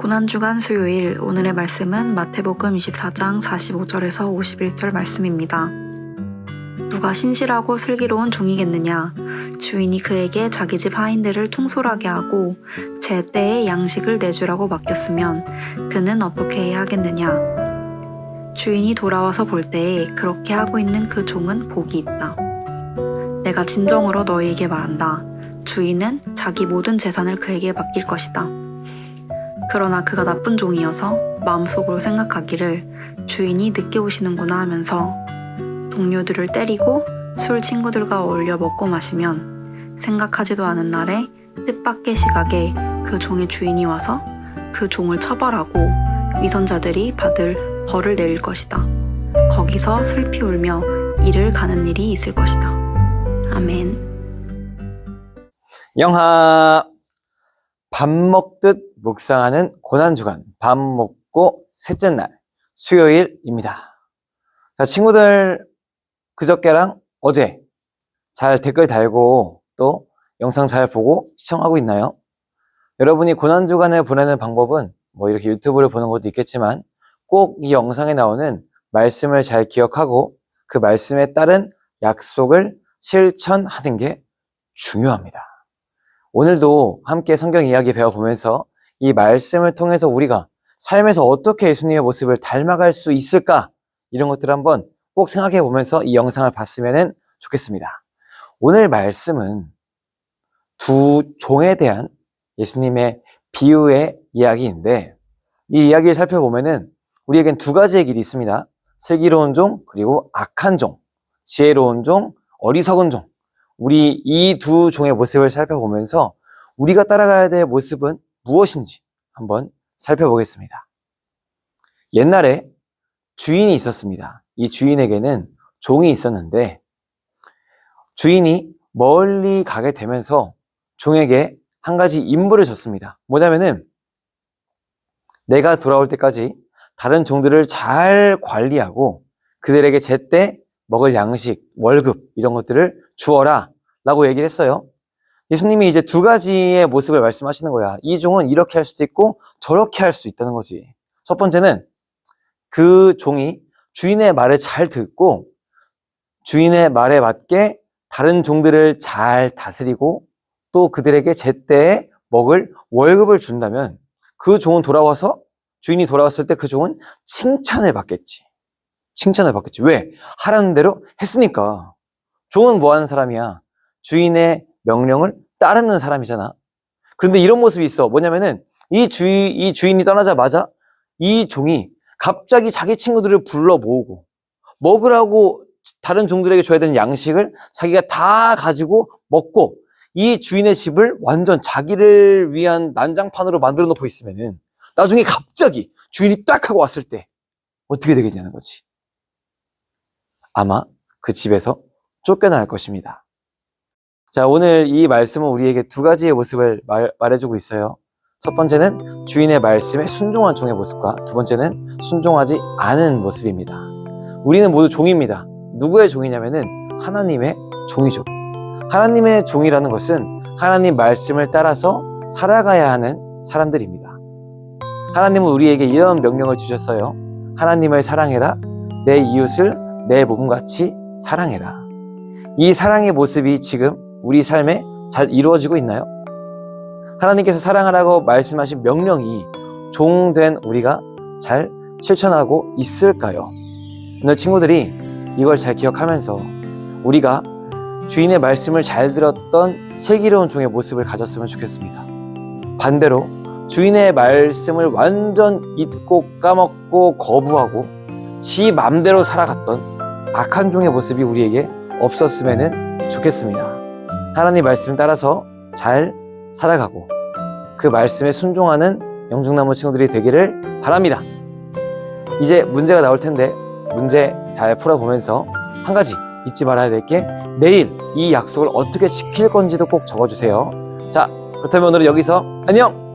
고난주간 수요일 오늘의 말씀은 마태복음 24장 45절에서 51절 말씀입니다. 누가 신실하고 슬기로운 종이겠느냐? 주인이 그에게 자기 집 하인들을 통솔하게 하고 제 때에 양식을 내주라고 맡겼으면 그는 어떻게 해야 하겠느냐? 주인이 돌아와서 볼 때에 그렇게 하고 있는 그 종은 복이 있다. 내가 진정으로 너희에게 말한다. 주인은 자기 모든 재산을 그에게 맡길 것이다. 그러나 그가 나쁜 종이어서 마음속으로 생각하기를 주인이 늦게 오시는구나 하면서 동료들을 때리고 술 친구들과 어울려 먹고 마시면 생각하지도 않은 날에 뜻밖의 시각에 그 종의 주인이 와서 그 종을 처벌하고 위선자들이 받을 벌을 내릴 것이다. 거기서 슬피 울며 이를 가는 일이 있을 것이다. 아멘. 영하 밥 먹듯 묵상하는 고난주간 밥 먹고 셋째 날 수요일입니다. 자 친구들 그저께랑 어제 잘 댓글 달고 또 영상 잘 보고 시청하고 있나요? 여러분이 고난주간을 보내는 방법은 뭐 이렇게 유튜브를 보는 것도 있겠지만 꼭 이 영상에 나오는 말씀을 잘 기억하고 그 말씀에 따른 약속을 실천하는 게 중요합니다. 오늘도 함께 성경 이야기 배워보면서 이 말씀을 통해서 우리가 삶에서 어떻게 예수님의 모습을 닮아갈 수 있을까? 이런 것들을 한번 꼭 생각해 보면서 이 영상을 봤으면 좋겠습니다. 오늘 말씀은 두 종에 대한 예수님의 비유의 이야기인데 이 이야기를 살펴보면은 우리에겐 두 가지의 길이 있습니다. 슬기로운 종 그리고 악한 종, 지혜로운 종, 어리석은 종. 우리 이 두 종의 모습을 살펴보면서 우리가 따라가야 될 모습은 무엇인지 한번 살펴보겠습니다. 옛날에 주인이 있었습니다. 이 주인에게는 종이 있었는데 주인이 멀리 가게 되면서 종에게 한 가지 임무를 줬습니다. 뭐냐면은 내가 돌아올 때까지 다른 종들을 잘 관리하고 그들에게 제때 먹을 양식, 월급 이런 것들을 주어라 라고 얘기를 했어요. 예수님이 이제 두 가지의 모습을 말씀하시는 거야. 이 종은 이렇게 할 수도 있고 저렇게 할 수 있다는 거지. 첫 번째는 그 종이 주인의 말을 잘 듣고 주인의 말에 맞게 다른 종들을 잘 다스리고 또 그들에게 제때에 먹을 월급을 준다면 그 종은 돌아와서 주인이 돌아왔을 때 그 종은 칭찬을 받겠지. 칭찬을 받겠지. 왜? 하라는 대로 했으니까. 종은 뭐 하는 사람이야? 주인의 명령을 따르는 사람이잖아. 그런데 이런 모습이 있어. 뭐냐면은 이 주인, 이 주인이 떠나자마자 이 종이 갑자기 자기 친구들을 불러 모으고 먹으라고 다른 종들에게 줘야 되는 양식을 자기가 다 가지고 먹고 이 주인의 집을 완전 자기를 위한 난장판으로 만들어 놓고 있으면은 나중에 갑자기 주인이 딱 하고 왔을 때 어떻게 되겠냐는 거지. 아마 그 집에서 쫓겨날 것입니다. 자, 오늘 이 말씀은 우리에게 두 가지의 모습을 말, 말해주고 있어요. 첫 번째는 주인의 말씀에 순종한 종의 모습과 두 번째는 순종하지 않은 모습입니다. 우리는 모두 종입니다. 누구의 종이냐면은 하나님의 종이죠. 하나님의 종이라는 것은 하나님 말씀을 따라서 살아가야 하는 사람들입니다. 하나님은 우리에게 이런 명령을 주셨어요. 하나님을 사랑해라. 내 이웃을 내 몸같이 사랑해라. 이 사랑의 모습이 지금 우리 삶에 잘 이루어지고 있나요? 하나님께서 사랑하라고 말씀하신 명령이 종된 우리가 잘 실천하고 있을까요? 오늘 친구들이 이걸 잘 기억하면서 우리가 주인의 말씀을 잘 들었던 슬기로운 종의 모습을 가졌으면 좋겠습니다. 반대로 주인의 말씀을 완전 잊고 까먹고 거부하고 지 맘대로 살아갔던 악한 종의 모습이 우리에게 없었으면 좋겠습니다. 하나님 말씀 따라서 잘 살아가고 그 말씀에 순종하는 영중나무 친구들이 되기를 바랍니다. 이제 문제가 나올 텐데 문제 잘 풀어보면서 한 가지 잊지 말아야 될 게 내일 이 약속을 어떻게 지킬 건지도 꼭 적어주세요. 자, 그렇다면 오늘은 여기서 안녕!